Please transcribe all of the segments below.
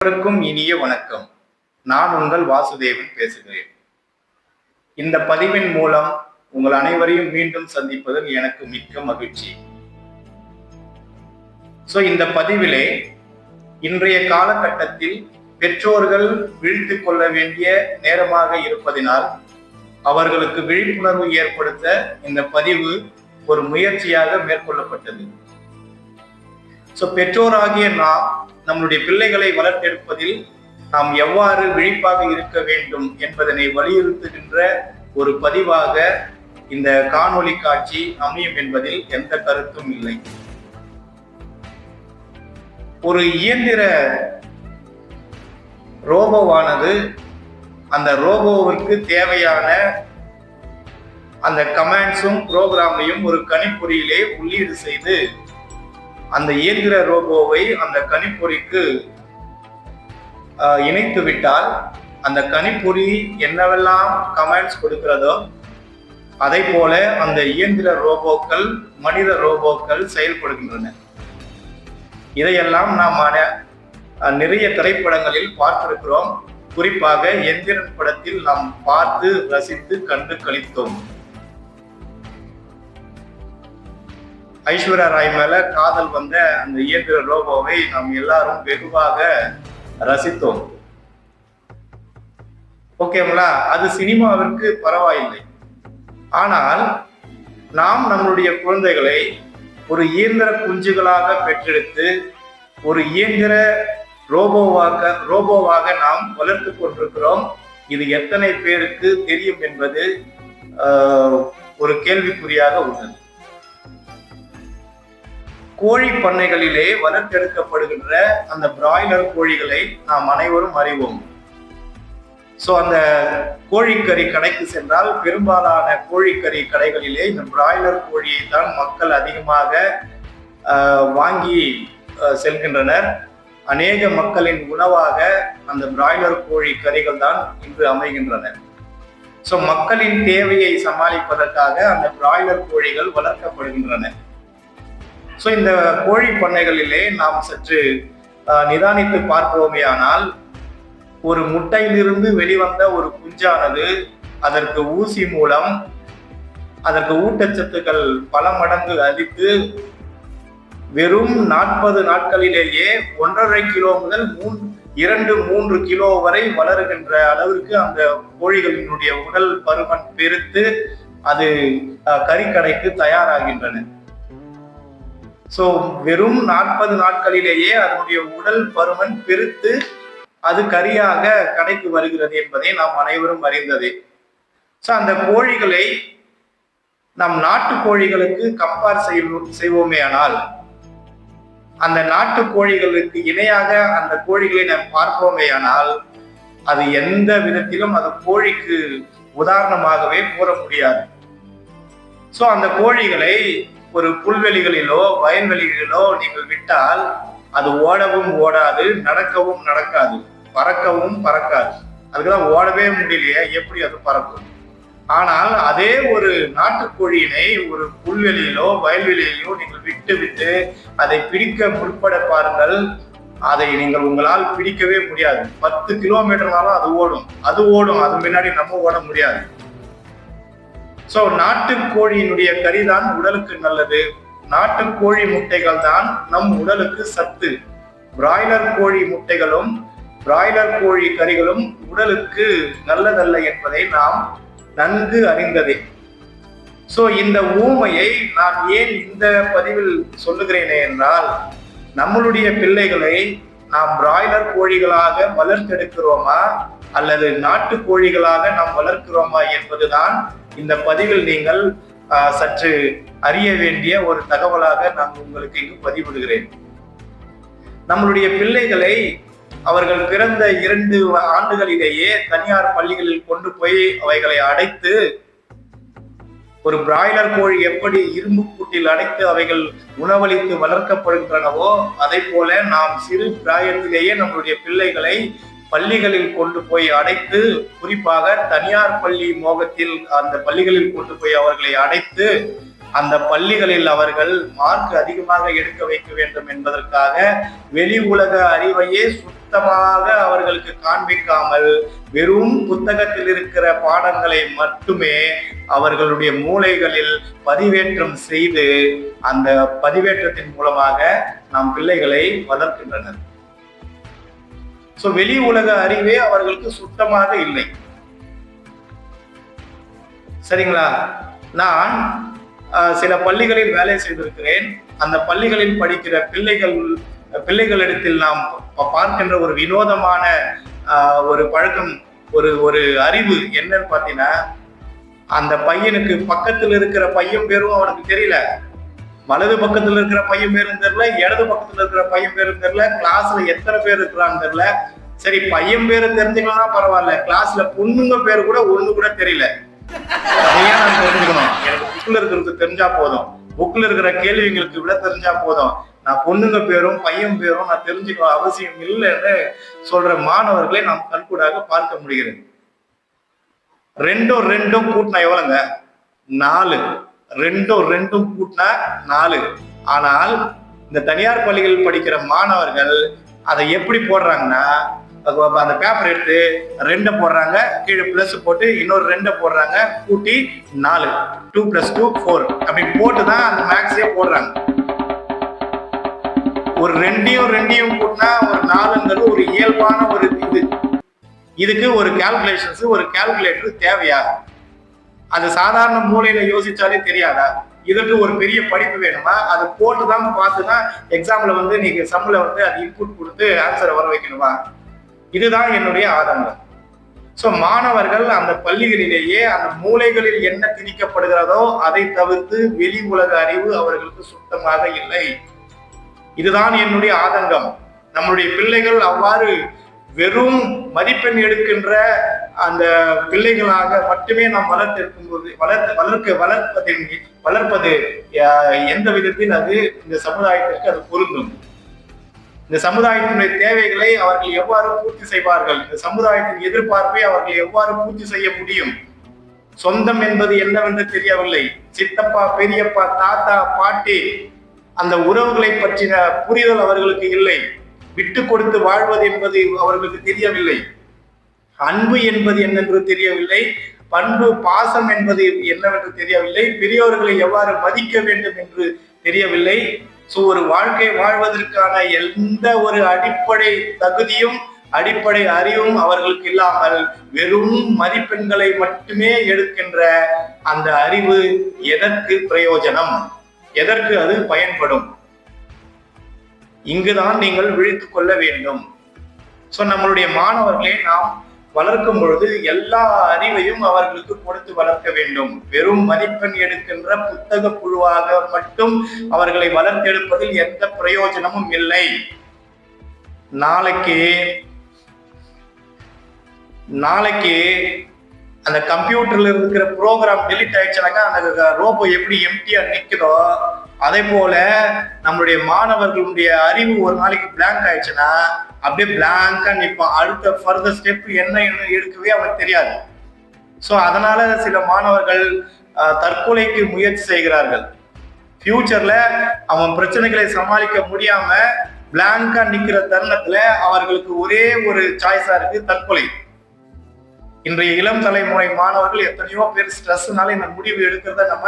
அனைவருக்கும் இனிய வணக்கம். நான் உங்கள் வாசுதேவன் பேசுகிறேன். இந்த பதிவின் மூலம் உங்கள் அனைவரையும் மீண்டும் சந்திப்பதில் எனக்கு மிக்க மகிழ்ச்சி. சோ இந்த பதிவிலே இன்றைய காலகட்டத்தில் பெற்றோர்கள் விழித்துக் கொள்ள வேண்டிய நேரமாக இருப்பதினால் அவர்களுக்கு விழிப்புணர்வு ஏற்படுத்த இந்த பதிவு ஒரு முயற்சியாக மேற்கொள்ளப்பட்டது. சோ பெற்றோராகிய நாம் நம்முடைய பிள்ளைகளை வளர்த்தெடுப்பதில் நாம் எவ்வாறு விழிப்பாக இருக்க வேண்டும் என்பதனை வலியுறுத்துகின்ற ஒரு பதிவாக இந்த காணொளி காட்சி அமையும் என்பதில் எந்த கருத்தும் இல்லை. ஒரு இயந்திர ரோபோவானது அந்த ரோபோவிற்கு தேவையான அந்த கமாண்ட்ஸும் ப்ரோக்ராமையும் ஒரு கணிப்பொறியிலே உள்ளீடு செய்து அந்த இயந்திர ரோபோவை அந்த கணிப்பொறிக்கு இணைத்து விட்டால் அந்த கணிப்பொறி என்னவெல்லாம் கமெண்ட்ஸ் கொடுக்கிறதோ அதை போல அந்த இயந்திர ரோபோக்கள் மனித ரோபோக்கள் செயல்படுகின்றன. இதையெல்லாம் நாம் நிறைய திரைப்படங்களில் பார்த்திருக்கிறோம். குறிப்பாக எந்திரன் படத்தில் நாம் பார்த்து ரசித்து கண்டு கழித்தோம் ஐஸ்வர்யா ராய் மேல காதல் வந்த அந்த இயந்திர ரோபோவை நாம் எல்லாரும் வெகுவாக ரசித்தோம். ஓகேங்களா அது சினிமாவிற்கு பரவாயில்லை. ஆனால் நாம் நம்மளுடைய குழந்தைகளை ஒரு இயந்திர குஞ்சுகளாக பெற்றெடுத்து ஒரு இயந்திர ரோபோவாக ரோபோவாக நாம் வளர்த்து கொண்டிருக்கிறோம். இது எத்தனை பேருக்கு தெரியும் என்பது ஒரு கேள்விக்குறியாக உள்ளது. கோழி பண்ணைகளிலே வளர்த்தெடுக்கப்படுகின்ற அந்த பிராய்லர் கோழிகளை நாம் அனைவரும் அறிவோம். ஸோ அந்த கோழிக்கறி கடைக்கு சென்றால் பெரும்பாலான கோழிக்கறி கடைகளிலே இந்த பிராய்லர் கோழியை தான் மக்கள் அதிகமாக வாங்கி செல்கின்றனர். அநேக மக்களின் உணவாக அந்த பிராய்லர் கோழி கறிகள் தான் இன்று அமைகின்றன. ஸோ மக்களின் தேவையை சமாளிப்பதற்காக அந்த பிராய்லர் கோழிகள் வளர்க்கப்படுகின்றன. ஸோ இந்த கோழி பண்ணைகளிலே நாம் சற்று நிதானித்து பார்ப்போமேயானால் ஒரு முட்டையிலிருந்து வெளிவந்த ஒரு குஞ்சானது அதற்கு ஊசி மூலம் அதற்கு ஊட்டச்சத்துக்கள் பல மடங்கு அளித்து வெறும் நாற்பது நாட்களிலேயே ஒன்றரை கிலோ முதல் மூன் இரண்டு மூன்று கிலோ வரை வளருகின்ற அளவிற்கு அந்த கோழிகளினுடைய உடல் பருமன் பெருத்து அது கறிக்கடைக்கு தயாராகின்றன. ஸோ வெறும் நாற்பது நாட்களிலேயே அதனுடைய உடல் பருமன் பெருத்து அது கரியாக கடைக்கு வருகிறது என்பதை நாம் அனைவரும் அறிந்ததே. ஸோ அந்த கோழிகளை நம் நாட்டு கோழிகளுக்கு கம்பேர் செய்வோம் செய்வோமே ஆனால் அந்த நாட்டு கோழிகளுக்கு இணையாக அந்த கோழிகளை நாம் பார்ப்போமே ஆனால் அது எந்த விதத்திலும் அந்த கோழிக்கு உதாரணமாகவே கூற முடியாது. ஸோ அந்த கோழிகளை ஒரு புல்வெளிகளிலோ வயல்வெளிகளிலோ நீங்கள் விட்டால் அது ஓடவும் ஓடாது நடக்கவும் நடக்காது. பறக்கவும் பறக்காது. அதுக்குதான் ஓடவே முடியலையே எப்படி அது பறக்கும்? ஆனால் அதே ஒரு நாட்டுக்கோழியினை ஒரு புல்வெளியிலோ வயல்வெளியிலோ நீங்கள் விட்டு விட்டு அதை பிடிக்க முற்பட பாருங்கள். அதை நீங்கள் உங்களால் பிடிக்கவே முடியாது. பத்து கிலோமீட்டர்னாலும் அது ஓடும். அது ஓடும். அது முன்னாடி நம்ம ஓட முடியாது. சோ நாட்டுக்கோழியினுடைய கறிதான் உடலுக்கு நல்லது. நாட்டுக்கோழி முட்டைகள் தான் நம் உடலுக்கு சத்து. பிராய்லர் கோழி முட்டைகளும் பிராய்லர் கோழி கறிகளும் உடலுக்கு நல்லதல்ல என்பதை நாம் நன்கு அறிந்ததே. சோ இந்த ஊமையை நான் ஏன் இந்த பதிவில் சொல்லுகிறேனே என்றால் நம்மளுடைய பிள்ளைகளை நாம் பிராய்லர் கோழிகளாக வளர்த்தெடுக்கிறோமா அல்லது நாட்டு கோழிகளாக நாம் வளர்க்கிறோமா என்பதுதான் இந்த பதிவில் நீங்கள் சற்று அறிய வேண்டிய ஒரு தகவலாக நான் உங்களுக்கு இங்கு பதிவிடுகிறேன். நம்மளுடைய பிள்ளைகளை அவர்கள் பிறந்த இரண்டு ஆண்டுகளிலேயே தனியார் பள்ளிகளில் கொண்டு போய் அவைகளை அடைத்து ஒரு பிராய்லர் கோழி எப்படி இரும்பு கூட்டில் அடைத்து அவைகள் உணவளித்து வளர்க்கப்படுகின்றனவோ அதை போல நாம் சிறு பிராயத்திலேயே நம்மளுடைய பிள்ளைகளை பள்ளிகளில் கொண்டு போய் அடைத்து குறிப்பாக தனியார் பள்ளி மோகத்தில் அந்த பள்ளிகளில் கொண்டு போய் அவர்களை அடைத்து அந்த பள்ளிகளில் அவர்கள் மார்க் அதிகமாக எடுக்க வைக்க வேண்டும் என்பதற்காக வெளி உலக அறிவையே சுத்தமாக அவர்களுக்கு காண்பிக்காமல் வெறும் புத்தகத்தில் இருக்கிற பாடங்களை மட்டுமே அவர்களுடைய மூளைகளில் பதிவேற்றம் செய்து அந்த பதிவேற்றத்தின் மூலமாக நம் பிள்ளைகளை வளர்க்கின்றனர். சோ வெளி உலக அறிவே அவர்களுக்கு சுத்தமாக இல்லை. சரிங்களா? நான் சில பள்ளிகளில் வேலை செய்திருக்கிறேன். அந்த பள்ளிகளில் படிக்கிற பிள்ளைகள் பிள்ளைகளிடத்தில் நாம் பார்க்கின்ற ஒரு வினோதமான ஒரு பழக்கம் ஒரு ஒரு அறிவு என்னன்னு பார்த்தீங்கன்னா அந்த பையனுக்கு பக்கத்தில் இருக்கிற பையன் பேரும் அவனுக்கு தெரியல. வலது பக்கத்துல இருக்கிற பையன் பேரும் தெரியல இடது பக்கத்துல இருக்கிற பையன் பேரும் தெரியல கிளாஸ்ல எத்தனை பேர் இருக்கிறான்னு தெரியல. சரி பையன் பேரு தெரிஞ்சுக்கலாம் பரவாயில்ல கிளாஸ்ல பொண்ணுங்க பேரு கூட ஒண்ணு கூட தெரியல. அதையே நான் தெரிஞ்சுக்கணும். எனக்கு புக்ல இருக்கிறது தெரிஞ்சா போதும். புக்ல இருக்கிற கேள்விங்களுக்கு விட தெரிஞ்சா போதும். நான் பொண்ணுங்க பேரும் பையன் பேரும் நான் தெரிஞ்சுக்க அவசியம் இல்லைன்னு சொல்ற மாணவர்களை நாம் கண்கூடாக பார்க்க முடிகிறது. ரெண்டும் ரெண்டும் கூட்டினா எவ்வளவுங்க? நாலு. ரெண்டும் ரெண்டும் கூட்டினா நாலு. ஆனால் இந்த தனியார் பள்ளிகள் படிக்கிற மாணவர்கள் அதை எப்படி போடுறாங்கன்னா அந்த பேப்பர் எடுத்து ரெண்டை போடுறாங்க கீழே ப்ளஸ் போட்டு இன்னொரு ரெண்டை போடுறாங்க கூட்டி நாலு. டூ ப்ளஸ் டூ ஃபோர் அப்படி போட்டு தான் அந்த மேக்ஸே போடுறாங்க. ஒரு ரெண்டையும் ரெண்டையும் கூட்டினா ஒரு நாலுங்கிறது ஒரு இயல்பான ஒரு இது. இதுக்கு ஒரு கால்குலேஷன்ஸ் ஒரு கால்குலேட்டர் தேவையா? அது சாதாரண மூலையில யோசிச்சாலே தெரியாதா? இதற்கு ஒரு பெரிய படிப்பு வேணுமா? அதை போட்டு தான் பார்த்து தான் எக்ஸாம்ல வந்து நீங்க சம்மில் வந்து அது இன்புட் கொடுத்து ஆன்சரை வர வைக்கணுமா? இதுதான் என்னுடைய ஆதங்கம். ஸோ மாணவர்கள் அந்த பள்ளிகளிலேயே அந்த மூலைகளில் என்ன திணிக்கப்படுகிறதோ அதை தவிர்த்து வெளி உலக அறிவு அவர்களுக்கு சுத்தமாக இல்லை. இதுதான் என்னுடைய ஆதங்கம். நம்மளுடைய பிள்ளைகள் அவ்வாறு வெறும் மதிப்பெண் எடுக்கின்ற அந்த பிள்ளைகளாக மட்டுமே நாம் வளர்த்திருக்கும் போது வளர்த்து வளர்க்க வளர்ப்பதின் வளர்ப்பது எந்த விதத்தில் அது இந்த சமுதாயத்திற்கு அது பொருந்தும். இந்த சமுதாயத்தினுடைய தேவைகளை அவர்கள் எவ்வாறு பூர்த்தி செய்வார்கள்? இந்த சமுதாயத்தின் எதிர்பார்ப்பை அவர்கள் எவ்வாறு பூர்த்தி செய்ய முடியும்? சொந்தம் என்பது என்னவென்று தெரியவில்லை. சித்தப்பா பெரியப்பா தாத்தா பாட்டி அந்த உறவுகளை பற்றின புரிதல் அவர்களுக்கு இல்லை. விட்டு கொடுத்து வாழ்வது என்பது அவர்களுக்கு தெரியவில்லை. அன்பு என்பது என்னென்று தெரியவில்லை பண்பு பாசம் என்பது என்னவென்று தெரியவில்லை பெரியோர்களை எவ்வாறு மதிக்க வேண்டும் என்று தெரியவில்லை. ஸோ ஒரு வாழ்க்கை வாழ்வதற்கான எந்த ஒரு அடிப்படை தகுதியும் அடிப்படை அறிவும் அவர்களுக்கு இல்லாமல் வெறும் மதிப்பெண்களை மட்டுமே எடுக்கின்ற அந்த அறிவு எதற்கு பிரயோஜனம்? எதற்கு அது பயன்படும்? இங்குதான் நீங்கள் விழித்துக் கொள்ள வேண்டும். சோ நம்மளுடைய மாணவர்களை நாம் வளர்க்கும் பொழுது எல்லா அறிவையும் அவர்களுக்கு கொடுத்து வளர்க்க வேண்டும். வெறும் மதிப்பெண் எடுக்கின்ற புத்தக புழுவாக மட்டும் அவர்களை வளர்த்தெடுப்பதில் எந்த பிரயோஜனமும் இல்லை. நாளைக்கு நாளைக்கு அந்த கம்ப்யூட்டர்ல இருக்கிற ப்ரோக்ராம் டெலிட் ஆயிடுச்சுனாக்கா அந்த ரோபோ எப்படி எம்டியா நிக்குதோ அதே போல நம்மளுடைய மாணவர்களுடைய அறிவு ஒரு நாளைக்கு பிளாங்க் ஆயிடுச்சுன்னா அப்படியே பிளாங்கா நிற்பான் அடுத்த ஃபர்தர் ஸ்டெப் என்ன என்ன எடுக்கவே அவனுக்கு தெரியாது. ஸோ அதனால சில மாணவர்கள் தற்கொலைக்கு முயற்சி செய்கிறார்கள். ஃபியூச்சர்ல அவன் பிரச்சனைகளை சமாளிக்க முடியாம பிளாங்கா நிக்கிற தருணத்துல அவர்களுக்கு ஒரே ஒரு சாய்ஸா இருக்கு தற்கொலை. இன்றைய இளம் தலைமுறை மாணவர்கள் எத்தனையோ பேர் ஸ்ட்ரெஸ்னால இந்த முடிவு எடுக்கிறத நம்ம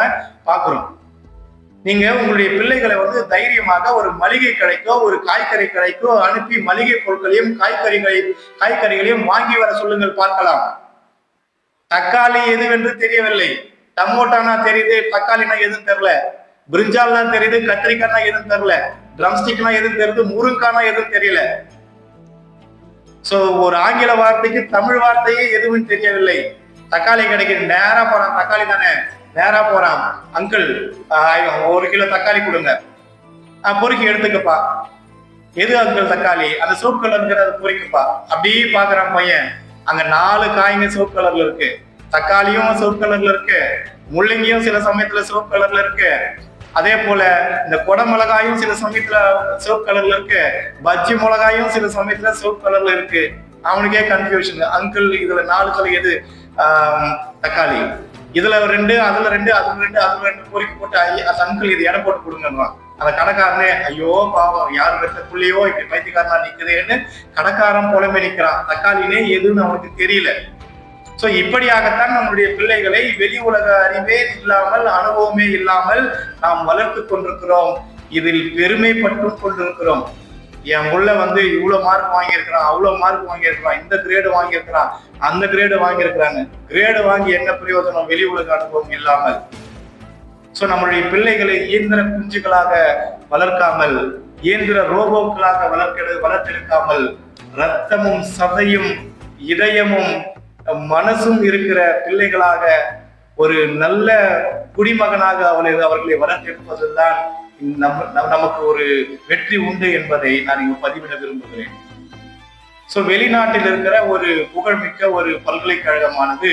பார்க்குறோம். நீங்க உங்களுடைய பிள்ளைகளை வந்து தைரியமாக ஒரு மளிகை கடைக்கோ ஒரு காய்கறி கடைக்கோ அனுப்பி மளிகை பொருட்களையும் காய்கறிகளை காய்கறிகளையும் வாங்கி வர சொல்லுங்கள் பார்க்கலாம். தக்காளி எதுவென்று தெரியவில்லை. டமோட்டானா தெரியுது தக்காளினா எதுவும் தெரியல. பிரிஞ்சால்னா தெரியுது கத்திரிக்காய்னா எதுவும் தெரியல. ட்ரம்ஸ்டிக்னா எதுவும் தெரியுது முருங்கானா எதுவும் தெரியல. சோ ஒரு ஆங்கில வார்த்தைக்கு தமிழ் வார்த்தையே எதுவும் தெரியவில்லை. தக்காளி கடைக்கு நேரா போறான். தக்காளி தானே? நேரா போறான். அங்கிள் ஒரு கிலோ தக்காளி கொடுங்க. பொறுக்கி எடுத்துக்கப்பா. எது அங்கிள் தக்காளி? அந்த சோப் கலருங்கிறத பொறிக்குப்பா. அப்படியே பாக்குறான் பையன். அங்க நாலு காய்ங்க சோப் கலர்ல இருக்கு. தக்காளியும் சோப் கலர்ல இருக்கு. முள்ளங்கியும் சில சமயத்துல சோப் கலர்ல இருக்கு. அதே போல இந்த கொடை மிளகாயும் சில சமயத்துல சிவப்பு கலர்ல இருக்கு. பஜ்ஜி மிளகாயும் சில சமயத்துல சிவப்பு கலர்ல இருக்கு. அவனுக்கே கன்ஃபியூஷன் அங்கிள் இதுல நாலு கலர் எது? தக்காளி. இதுல ரெண்டு அதுல ரெண்டு அதுல ரெண்டு அதுல ரெண்டு பொறுக்கி போட்டு அந்த அங்கிள் இது எடை போட்டு கொடுங்கன்றான் அந்த கடைக்காரனே ஐயோ பாவம் யார் வெட்ட புள்ளியோ இப்படி பைத்தியக்காரனா நிக்குதுன்னு கடைக்காரன் புலம்பே நிக்கிறான். தக்காளினே எதுன்னு அவனுக்கு தெரியல. ஸோ இப்படியாகத்தான் நம்முடைய பிள்ளைகளை வெளி உலக அறிவே இல்லாமல் அனுபவமே இல்லாமல் நாம் வளர்த்து கொண்டிருக்கிறோம். இதில் பெருமைப்பட்டு கொண்டிருக்கிறோம். என் உள்ள வந்து இவ்வளோ மார்க் வாங்கியிருக்கிறான் அவ்வளோ மார்க் வாங்கியிருக்கிறான் இந்த கிரேடு வாங்கியிருக்கிறான் அந்த கிரேடு வாங்கியிருக்கிறாங்க கிரேடு வாங்கி என்ன பிரயோஜனம்? வெளி உலக அனுபவம் இல்லாமல். ஸோ நம்மளுடைய பிள்ளைகளை இயந்திர குஞ்சுகளாக வளர்க்காமல் இயந்திர ரோபோக்களாக வளர்க்க வளர்த்தெடுக்காமல் ரத்தமும் சதையும் இதயமும் மனசும் இருக்கிற பிள்ளைகளாக ஒரு நல்ல குடிமகனாக அவளை அவர்களை வளர்த்தெடுப்பதுதான் நம் நமக்கு ஒரு வெற்றி உண்டு என்பதை நான் இங்கு பதிவிட விரும்புகிறேன். ஸோ வெளிநாட்டில் இருக்கிற ஒரு புகழ்மிக்க ஒரு பல்கலைக்கழகமானது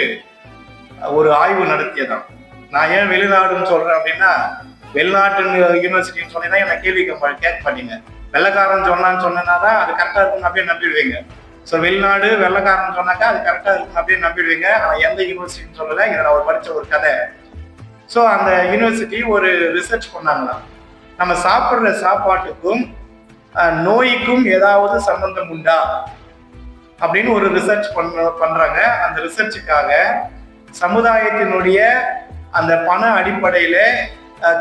ஒரு ஆய்வு நடத்தியதான் நான் ஏன் வெளிநாடுன்னு சொல்றேன் அப்படின்னா வெளிநாட்டு யூனிவர்சிட்டின்னு சொன்னீங்கன்னா என்ன கேள்வி கேட்க மாட்டீங்க வெள்ளக்காரன் சொன்னான்னு சொன்னா தான் அது கரெக்டாக இருக்குன்னு அப்படியே நம்பிடுவீங்க. ஸோ வெளிநாடு வெள்ளக்காரன் சொன்னாக்கா அது கரெக்டாக இருக்கும் அப்படின்னு நம்பிடுவீங்க. ஆனால் எந்த யூனிவர்சிட்டின்னு சொல்லலை. இதை நான் ஒரு படித்த ஒரு கதை. ஸோ அந்த யூனிவர்சிட்டி ஒரு ரிசர்ச் பண்ணாங்களாம். நம்ம சாப்பிட்ற சாப்பாட்டுக்கும் நோய்க்கும் ஏதாவது சம்பந்தம் உண்டா? அப்படின்னு ஒரு ரிசர்ச் பண்ண பண்றாங்க. அந்த ரிசர்ச்சுக்காக சமுதாயத்தினுடைய அந்த பண அடிப்படையில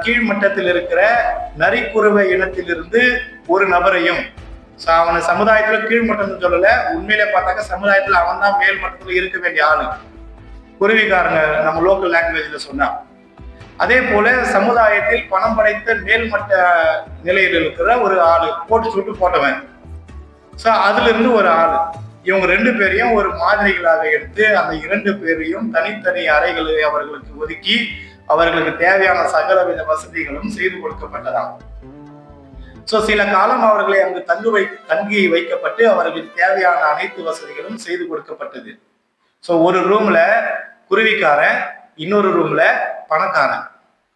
கீழ்மட்டத்தில் இருக்கிற நரிக்குறவை இனத்திலிருந்து ஒரு நபரையும் சோ அவனை சமுதாயத்துல கீழ்மட்டம்னு சொல்லல. உண்மையில பார்த்தாக்க சமுதாயத்துல அவன் தான் மேல் மட்டத்துல இருக்க வேண்டிய ஆளு. குருவிக்காரங்க நம்ம லோக்கல் லாங்குவேஜ்ல சொன்னான் அதே போல சமுதாயத்தில் பணம் படைத்த மேல்மட்ட நிலையில் இருக்கிற ஒரு ஆளு போட்டு சுட்டு போட்டவன். சோ அதுல இருந்து ஒரு ஆளு. இவங்க ரெண்டு பேரையும் ஒரு மாதிரிகளாக எடுத்து அந்த இரண்டு பேரையும் தனித்தனி அறைகளை அவர்களுக்கு ஒதுக்கி அவர்களுக்கு தேவையான சகலவித வசதிகளும் செய்து கொடுக்கப்பட்டதாம். சோ சில காலம் அவர்களை அங்கு தங்கு வை தங்கி வைக்கப்பட்டு அவர்களுக்கு தேவையான அனைத்து வசதிகளும் செய்து கொடுக்கப்பட்டது. சோ ஒரு ரூம்ல குருவிக்காரன் இன்னொரு ரூம்ல பணக்காரன்.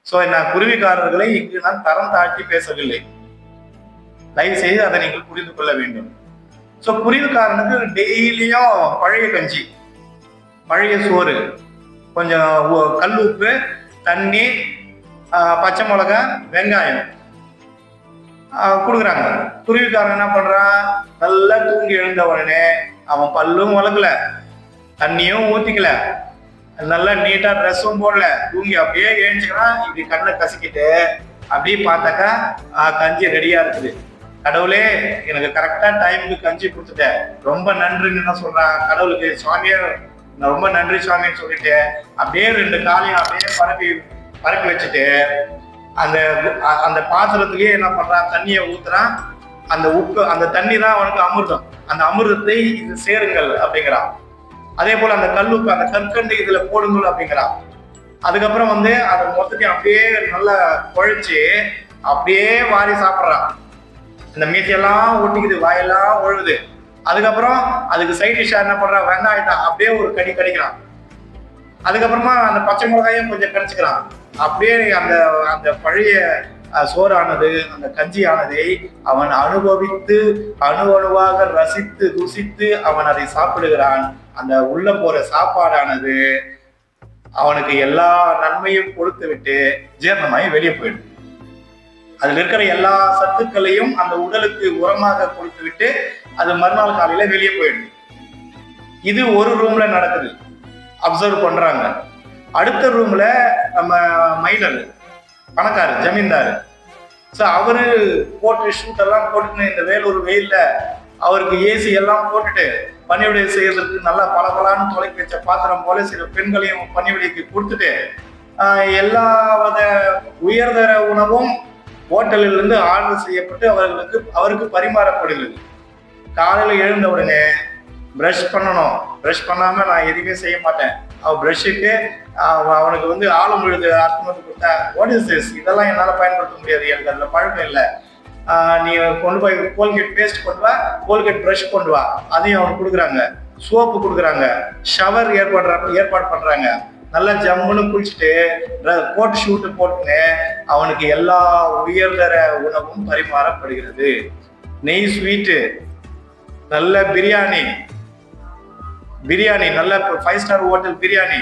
சோ நான் குருவிக்காரர்களை இங்கு நான் தரம் தாழ்த்தி பேசவில்லை. தயவு செய்து அதை நீங்கள் புரிந்து கொள்ள வேண்டும். சோ குருவிக்காரனுக்கு டெய்லியும் பழைய கஞ்சி பழைய சோறு கொஞ்சம் கல் உப்பு தண்ணி பச்சை மிளகாய் வெங்காயம். கொடுக்குறாங்க. குருவிக்காரன் என்ன பண்ணுறான் நல்லா தூங்கி எழுந்த உடனே அவன் பல்லும் வளர்க்கல தண்ணியும் ஊற்றிக்கல நல்லா நீட்டாக ட்ரெஸ்ஸும் போடல. தூங்கி அப்படியே எழுந்துக்கிறான் இப்படி கண்ணை கசக்கிட்டு அப்படியே பார்த்தாக்கா கஞ்சி ரெடியாக இருக்குது. கடவுளே எனக்கு கரெக்டாக டைமுக்கு கஞ்சி கொடுத்துட்டேன். ரொம்ப நன்றின்னு தான் சொல்கிறான் கடவுளுக்கு சுவாமியே நான் ரொம்ப நன்றி சுவாமின்னு சொல்லிட்டு அப்படியே ரெண்டு காலையும் அப்படியே பரப்பி பரப்பி வச்சுட்டு அந்த அந்த பாத்திரத்துலயே என்ன பண்றான்? தண்ணியை ஊத்துறான். அந்த உப்பு அந்த தண்ணி தான் அவனுக்கு அமிர்தம். அந்த அமிர்தத்தை இது சேருங்கள் அப்படிங்கிறான். அதே போல அந்த கல்லுப்பு அந்த கற்கண்டு இதுல போடுங்கள் அப்படிங்கிறான். அதுக்கப்புறம் வந்து அதை மொத்தத்தையும் அப்படியே நல்லா குழைச்சு அப்படியே வாரி சாப்பிட்றான். இந்த மீசையெல்லாம் ஒட்டிக்குது வாயெல்லாம் ஒழுகுது. அதுக்கப்புறம் அதுக்கு சைட் டிஷ்ஷா என்ன பண்றான்? வெங்காயத்தை அப்படியே ஒரு கடி கடிக்கிறான். அதுக்கப்புறமா அந்த பச்சை மிளகாயும் கொஞ்சம் கடிச்சுக்கிறான் அப்படியே அந்த அந்த பழைய சோறானது அந்த கஞ்சியானதை அவன் அனுபவித்து அணு அணுவாக ரசித்து ருசித்து அவன் அதை சாப்பிடுகிறான். அந்த உள்ள போற சாப்பாடானது அவனுக்கு எல்லா நன்மையும் கொடுத்து விட்டு ஜீரணமாகி வெளியே போயிடும். அதுல இருக்கிற எல்லா சத்துக்களையும் அந்த உடலுக்கு உரமாக கொடுத்து விட்டு அது மறுநாள் காலையில வெளியே போயிடும். இது ஒரு ரூம்ல நடக்குது. அப்சர்வ் பண்றாங்க. அடுத்த ரூம்ல நம்ம மயிலர் பணக்காரர் ஜமீன்தார். ஸோ அவரு போட்டு ஷூட் எல்லாம் போட்டுன்னு இந்த வேலூர் வெயில்ல அவருக்கு ஏசி எல்லாம் போட்டுட்டு பணிவிடை செய்யறதுக்கு நல்லா பளபளன்னு தொலைக்கி வச்ச பாத்திரம் போல சில பெண்களையும் பணிவிடைக்கு கொடுத்துட்டு எல்லா வித உயர்தர உணவும் ஹோட்டலிலிருந்து ஆர்டர் செய்யப்பட்டு அவர்களுக்கு அவருக்கு பரிமாறப்படுகிறது. காலையில் எழுந்த உடனே ப்ரஷ் பண்ணணும். ப்ரஷ் பண்ணாமல் நான் எதுவுமே செய்ய மாட்டேன். அவன் பிரஷ்ஷுக்கு அவனுக்கு வந்து ஆழம் விழுது அர்த்தம் வந்து கொடுத்தா வாட் இஸ் திஸ் இதெல்லாம் என்னால் பயன்படுத்த முடியாது எனக்கு அதில் பழக்கம் இல்லை. நீ கொண்டு போய் கோல்கேட் பேஸ்ட் கொண்டு வா கோல்கேட் ப்ரஷ் கொண்டு வா. அதையும் அவனுக்கு கொடுக்குறாங்க. சோப்பு கொடுக்குறாங்க. ஷவர் ஏற்பாடு ஏற்பாடு பண்ணுறாங்க நல்லா ஜம்முன்னு குளிச்சுட்டு கோட் ஷூட்டு போட்டுன்னு அவனுக்கு எல்லா உயர்தர உணவும் பரிமாறப்படுகிறது. நெய் ஸ்வீட்டு நல்ல பிரியாணி. பிரியாணி நல்ல ஃபைவ் ஸ்டார் ஹோட்டல் பிரியாணி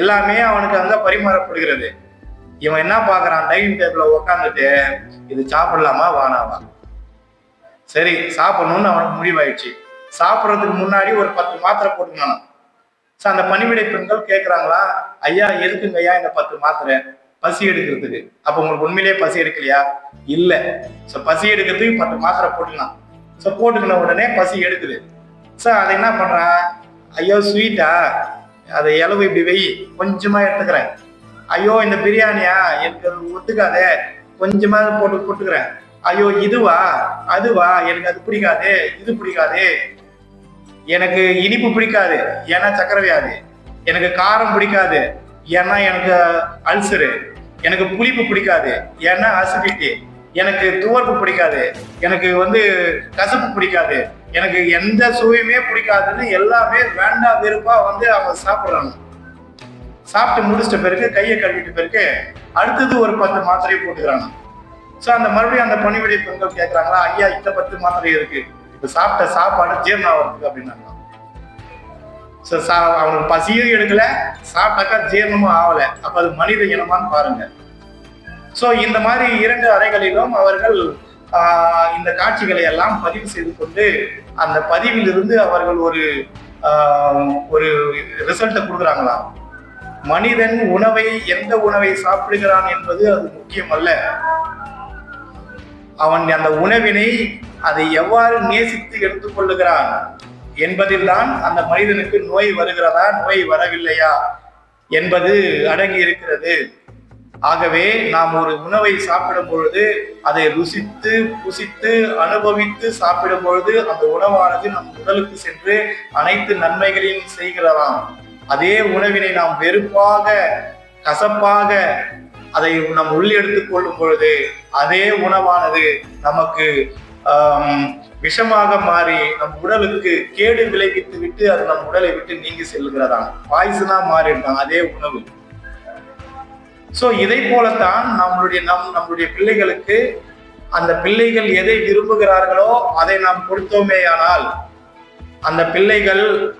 எல்லாமே அவனுக்கு அந்த பரிமாறப்படுகிறது. இவன் என்ன பார்க்குறான்? டைனிங் டேபிளில் உட்காந்துட்டு இது சாப்பிடலாமா? வானாவா சரி சாப்பிடணும்னு அவனுக்கு முடிவாயிடுச்சு. சாப்பிட்றதுக்கு முன்னாடி ஒரு பத்து மாத்திரை போட்டுக்கணும். ஸோ அந்த பணிவிடை பெண்கள் கேட்குறாங்களா? ஐயா எதுக்குங்க ஐயா இந்த பத்து மாத்திரை? பசி எடுக்கிறதுக்கு. அப்போ உங்களுக்கு உண்மையிலேயே பசி எடுக்கலையா? இல்லை. ஸோ பசி எடுக்கிறதுக்கு பத்து மாத்திரை போட்டுக்கலாம். ஸோ போட்டுக்கின உடனே பசி எடுக்குது. ஸோ அதை என்ன பண்ணுறான் ஐயோ ஸ்வீட்டா அதை இளவு இப்படி வெய் கொஞ்சமா எடுத்துக்கிறேன். ஐயோ இந்த பிரியாணியா? எனக்கு அது ஒத்துக்காதே. கொஞ்சமா போட்டு போட்டுக்கிறேன். ஐயோ இதுவா? அதுவா? எனக்கு அது பிடிக்காது. இது பிடிக்காது. எனக்கு இனிப்பு பிடிக்காது. ஏன்னா சக்கரை வியாதி எனக்கு காரம் பிடிக்காது. ஏன்னா எனக்கு அல்சரு. எனக்கு புளிப்பு பிடிக்காது. ஏன்னா அசிடிட்டி எனக்கு துவர்ப்பு பிடிக்காது. எனக்கு வந்து கசப்பு பிடிக்காது. எனக்கு எந்த சுவையுமே பிடிக்காதுன்னு எல்லாமே வேண்டாம் வெறுப்பா வந்து அவங்க சாப்பிட்றாங்க. சாப்பிட்டு முடிச்சிட்ட பிறகு கையை கழுவிட்ட பிறகு அடுத்தது ஒரு பத்து மாத்திரையை போட்டுக்கிறாங்க. ஸோ அந்த மறுபடியும் அந்த பணிவிடை பெண்கள் கேட்குறாங்களா ஐயா இந்த பத்து மாத்திரை இருக்கு. இப்போ சாப்பிட்ட சாப்பாடு ஜீரணம் ஆகிறதுக்கு அப்படின்னாங்க. ஸோ சா அவனுக்கு பசியும் எடுக்கல சாப்பிட்டாக்கா ஜீரணமும் ஆகலை அப்போ அது மனித இனமான்னு பாருங்க. ஸோ இந்த மாதிரி இரண்டு அறைகளிலும் அவர்கள் இந்த காட்சிகளை எல்லாம் பதிவு செய்து கொண்டு அந்த பதிவிலிருந்து அவர்கள் ஒரு ஒரு ரிசல்ட்டை கொடுக்குறாங்களாம் மனிதன் உணவை எந்த உணவை சாப்பிடுகிறான் என்பது அது முக்கியம் அல்ல அவன் அந்த உணவினை அதை எவ்வாறு நேசித்து எடுத்துக்கொள்ளுகிறான் என்பதில்தான் அந்த மனிதனுக்கு நோய் வருகிறதா நோய் வரவில்லையா என்பது அடங்கி இருக்கிறது ஆகவே நாம் ஒரு உணவை சாப்பிடும் பொழுது அதை ருசித்து புசித்து அனுபவித்து சாப்பிடும் பொழுது அந்த உணவானது நம் உடலுக்கு சென்று அனைத்து நன்மைகளையும் செய்கிறதாம். அதே உணவினை நாம் வெறுப்பாக கசப்பாக அதை நம் உள்ளெடுத்துக் கொள்ளும் பொழுது அதே உணவானது நமக்கு விஷமாக மாறி நம் உடலுக்கு கேடு விளைவித்து விட்டு அது நம் உடலை விட்டு நீங்கி செல்கிறதாம் பாய்சனா மாறிடுதான் அதே உணவு. ஸோ இதை போலத்தான் நம்மளுடைய நம் நம்மளுடைய பிள்ளைகளுக்கு அந்த பிள்ளைகள் எதை விரும்புகிறார்களோ அதை நாம் கொடுத்தோமேயானால் அந்த பிள்ளைகள்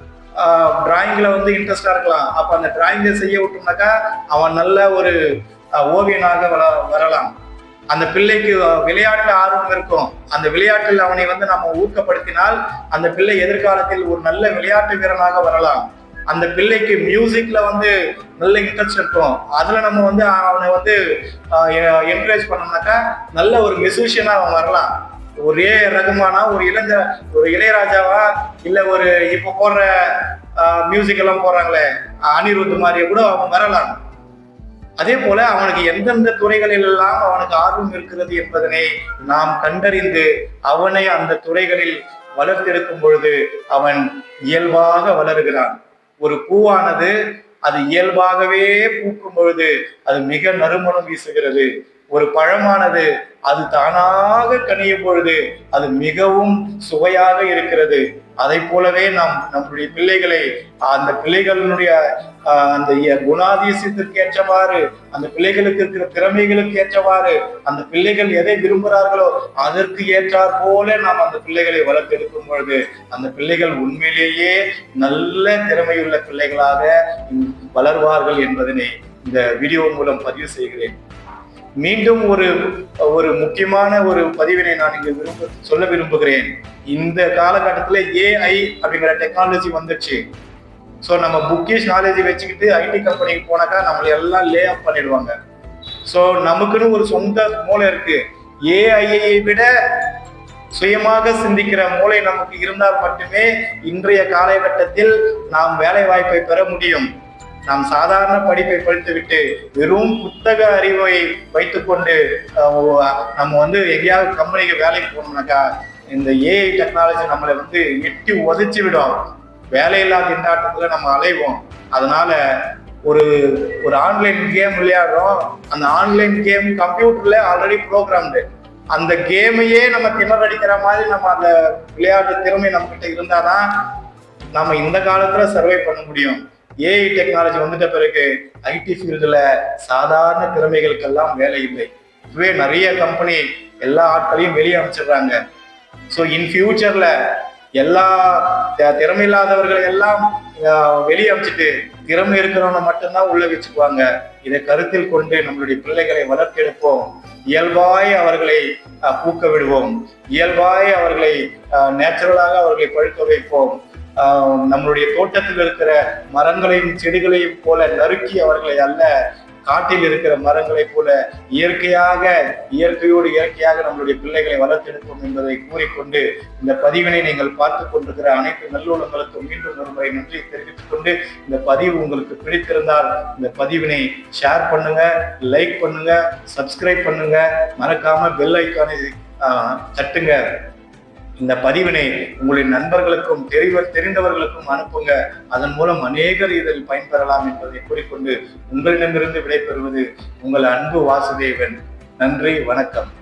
டிராயிங்கில் வந்து இன்ட்ரெஸ்டாக இருக்கலாம். அப்போ அந்த டிராயிங்கை செய்ய விட்டோம்னாக்கா அவன் நல்ல ஒரு ஓவியனாக வள- வரலாம். அந்த பிள்ளைக்கு விளையாட்டு ஆர்வம் இருக்கும். அந்த விளையாட்டில் அவனை வந்து நம்ம ஊக்கப்படுத்தினால் அந்த பிள்ளை எதிர்காலத்தில் ஒரு நல்ல விளையாட்டு வீரனாக வரலாம். அந்த பிள்ளைக்கு மியூசிக்ல வந்து நல்ல இன்ட்ரெஸ்ட் இருக்கும். அதுல நம்ம வந்து அவனை வந்து என்கரேஜ் பண்ணோம்னாக்கா நல்ல ஒரு மியூசிஷியனா அவன் வரலாம். ஒரே ரகுமானா ஒரு இளைஞ ஒரு இளையராஜாவா இல்ல ஒரு இப்ப போடுற மியூசிக் எல்லாம் போடுறாங்களே அனிருத் மாதிரியே கூட அவன் வரலாம். அதே போல அவனுக்கு எந்தெந்த துறைகளில் எல்லாம் அவனுக்கு ஆர்வம் இருக்கிறது என்பதனை நாம் கண்டறிந்து அவனை அந்த துறைகளில் வளர்த்தெடுக்கும் பொழுது அவன் இயல்பாக வளர்கிறான். ஒரு பூவானது அது இயல்பாகவே பூக்கும் பொழுது அது மிக நறுமணம் வீசுகிறது. ஒரு பழமானது அது தானாக கனியும் பொழுது அது மிகவும் சுவையாக இருக்கிறது. அதை போலவே நாம் நம்முடைய பிள்ளைகளை அந்த பிள்ளைகளினுடைய அந்த குணாதிசயத்திற்கு ஏற்றவாறு அந்த பிள்ளைகளுக்கு இருக்கிற திறமைகளுக்கு ஏற்றவாறு அந்த பிள்ளைகள் எதை விரும்புகிறார்களோ அதற்கு ஏற்றார் போல நாம் அந்த பிள்ளைகளை வளர்த்தெடுக்கும் பொழுது அந்த பிள்ளைகள் உண்மையிலேயே நல்ல திறமையுள்ள பிள்ளைகளாக வளர்வார்கள் என்பதனை இந்த வீடியோ மூலம் பதிவு செய்கிறேன். மீண்டும் ஒரு ஒரு முக்கியமான ஒரு பதிவினை நான் இங்கே விரும்ப சொல்ல விரும்புகிறேன். இந்த காலகட்டத்தில் ஏஐ அப்படிங்கிற டெக்னாலஜி வந்துச்சு. ஸோ நம்ம புக்கிஷ் நாலேஜ் வச்சுக்கிட்டு ஐடி கம்பெனிக்கு போனாக்கா நம்மளை எல்லாம் லே ஆஃப் பண்ணிடுவாங்க. ஸோ நமக்குன்னு ஒரு சொந்த மூளை இருக்கு. ஏஐயை விட சுயமாக சிந்திக்கிற மூளை நமக்கு இருந்தால் மட்டுமே இன்றைய காலகட்டத்தில் நாம் வேலை வாய்ப்பை பெற முடியும். நாம் சாதாரண படிப்பை படித்துவிட்டு வெறும் புத்தக அறிவை வைத்துக்கொண்டு நம்ம வந்து எங்கேயாவது கம்பெனிக்கு வேலைக்கு போனோம்னாக்கா இந்த ஏஐ டெக்னாலஜி நம்மளை வந்து எட்டி உதைச்சு விடும். வேலையில்லா திண்டாட்டத்தில் நம்ம அலைவோம். அதனால ஒரு ஒரு ஆன்லைன் கேம் விளையாடுறோம். அந்த ஆன்லைன் கேம் கம்ப்யூட்டர்ல ஆல்ரெடி ப்ரோக்ராம்டு அந்த கேமையே நம்ம திணறடிக்கிற மாதிரி நம்ம அந்த விளையாட்டு திறமை நம்மகிட்ட இருந்தாதான் நம்ம இந்த காலத்துல சர்வை பண்ண முடியும். ஏஐ டெக்னாலஜி வந்துட்ட பிறகு ஐடி ஃபீல்டில் சாதாரண திறமைகளுக்கெல்லாம் வேலை இல்லை. இதுவே நிறைய கம்பெனி எல்லா ஆட்களையும் வெளியே அமைச்சிடுறாங்க ஸோ இன் ஃபியூச்சரில் எல்லா த- திறமையில்லாதவர்களை எல்லாம் வெளியே அமைச்சிட்டு திறமை இருக்கிறவனை மட்டும்தான் உள்ள வச்சுக்குவாங்க. இதை கருத்தில் கொண்டு நம்மளுடைய பிள்ளைகளை வளர்த்தெடுப்போம் இயல்பாய் அவர்களை பூக்க விடுவோம் இயல்பாய் அவர்களை நேச்சுரலாக அவர்களை பழுக்க வைப்போம். நம்மளுடைய தோட்டத்தில் இருக்கிற மரங்களையும் செடிகளையும் போல நறுக்கி அவர்களை அல்ல காட்டில் இருக்கிற மரங்களைப் போல இயற்கையாக இயற்கையோடு இயற்கையாக நம்மளுடைய பிள்ளைகளை வளர்த்தெடுப்போம் என்பதை கூறிக்கொண்டு இந்த பதிவினை நீங்கள் பார்த்து கொண்டிருக்கிற அனைத்து நல்லுள்ளங்களுக்கும் மீண்டும் ஒரு முறை நன்றி தெரிவித்துக் கொண்டு இந்த பதிவு உங்களுக்கு பிடித்திருந்தால் இந்த பதிவினை ஷேர் பண்ணுங்க லைக் பண்ணுங்க சப்ஸ்கிரைப் பண்ணுங்க. மறக்காம பெல் ஐக்கானை தட்டுங்க. இந்த பதிவினை உங்களின் நண்பர்களுக்கும் தெரிவ தெரிந்தவர்களுக்கும் அனுப்புங்க. அதன் மூலம் அநேகர் இதில் பயன்பெறலாம் என்பதை கூறிக்கொண்டு உங்களிடமிருந்து விடைபெறுவது உங்கள் அன்பு வாசுதேவன். நன்றி வணக்கம்.